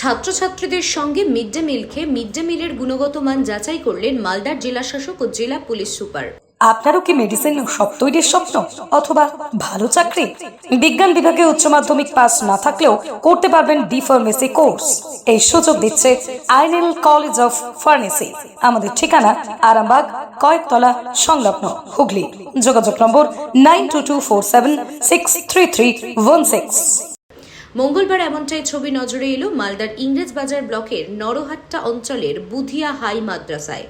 ছাত্রছাত্রীদের সঙ্গে mid day meal খেয়ে মিড ডে মিলের গুণগত মান যাচাই করলেন মালদার জেলাশাসক ও জেলা পুলিশ সুপার। আপনারও কি মেডিসিন সব তৈরির স্বপ্ন? অথবা ভালো চাকরি? বিজ্ঞান বিভাগে উচ্চ মাধ্যমিক পাস না থাকলেও করতে পারবেন বি ফার্মেসি কোর্স এই সুযোগ দিচ্ছে আইনেল কলেজ অফ ফার্মেসি আমাদের ঠিকানা আরামবাগ, কয়েকতলা, সংলগ্ন হুগলি। যোগাযোগ number nine two two four seven six three three one six. মঙ্গলবার এমনটাই ছবি নজরে এলো মালদার ইংরেজ বাজার ব্লকের নরহাট্টা অঞ্চলের বুধিয়া হাই মাদ্রাসায়।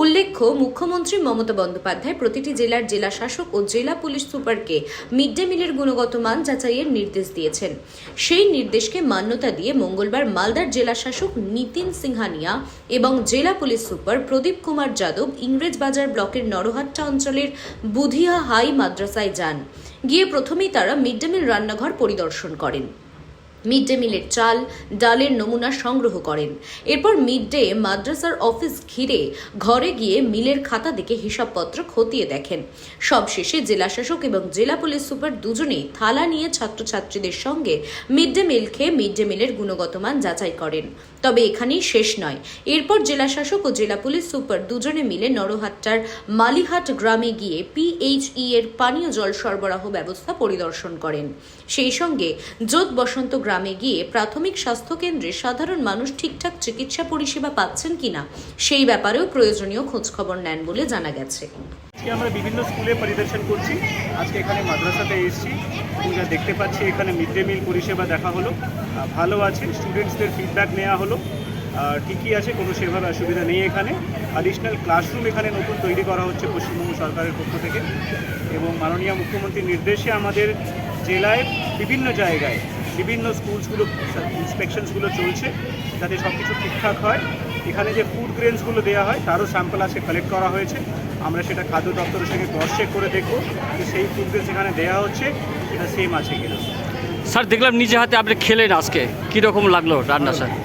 উল্লেখ্য, মুখ্যমন্ত্রী মমতা বন্দ্যোপাধ্যায় প্রতিটি জেলার জেলা শাসক ও জেলা পুলিশ সুপারকে মিড ডে মিলের গুণগত মান যাচাইয়ের নির্দেশ দিয়েছেন। সেই নির্দেশকে মান্যতা দিয়ে মঙ্গলবার মালদার জেলা শাসক নিতিন সিংহানিয়া এবং জেলা পুলিশ সুপার প্রদীপ কুমার যাদব ইংরেজ বাজার ব্লকের নরহাট্টা অঞ্চলের বুধিয়া হাই মাদ্রাসায় যান। গিয়ে প্রথমেই তারা মিড ডে মিল রান্নাঘর পরিদর্শন করেন। মিড ডে মিলের চাল, ডালের নমুনা সংগ্রহ করেন। এরপর মিড ডে মাদ্রাসার অফিস ঘিরে ঘরে গিয়ে মিলের খাতা দেখে হিসাবপত্র খতিয়ে দেখেন। সবশেষে জেলাশাসক এবং জেলা পুলিশ সুপার দুজনেই থালা নিয়ে ছাত্রছাত্রীদের সঙ্গে মিড ডে মিল খেয়ে মিড ডে মিলের গুণগত মান যাচাই করেন। তবে এখানেই শেষ নয়। এরপর জেলাশাসক ও জেলা পুলিশ সুপার দুজনে মিলে নরহাট্টার মালিহাট গ্রামে গিয়ে পিএইচই এর পানীয় জল সরবরাহ ব্যবস্থা পরিদর্শন করেন। সেই সঙ্গে যোধ বসন্ত গ্রামে গিয়ে প্রাথমিক স্বাস্থ্য কেন্দ্রে সাধারণ মানুষ ঠিকঠাক চিকিৎসা পরিষেবা পাচ্ছেন কিনা, সেই ব্যাপারেও প্রয়োজনীয় খোঁজখবর নেন বলে জানা গেছে। আজকে আমরা বিভিন্ন স্কুলে পরিদর্শন করছি। আজকে এখানে মাদ্রাসাতে এসেছি। যা দেখতে পাচ্ছি এখানে মিড ডে মিল পরিষেবা দেখা হলো। ভালো আছে। স্টুডেন্টসদের ফিডব্যাক নেওয়া হলো। ঠিকই আছে, কোনো সেভাবে অসুবিধা নেই এখানে। অ্যাডিশনাল ক্লাসরুম এখানে নতুন তৈরি করা হচ্ছে পশ্চিমবঙ্গ সরকারের পক্ষ থেকে। এবং মাননীয় মুখ্যমন্ত্রীর নির্দেশে আমাদের জেলায় বিভিন্ন জায়গায় বিভিন্ন স্কুলসগুলো ইন্সপেকশনসগুলো চলছে যাতে সব কিছু ঠিকঠাক হয়। এখানে যে ফুড গ্রেনসগুলো দেওয়া হয়, তারও স্যাম্পল আজকে কালেক্ট করা হয়েছে। আমরা সেটা খাদ্য দপ্তরের সঙ্গে ক্রস চেক করে দেখব যে সেই ফুড গ্রেনস এখানে দেওয়া হচ্ছে, সেটা সেম আছে কিনা। স্যার, দেখলাম নিজে হাতে আপনি খেলেন আজকে। কীরকম লাগল রান্না, স্যার?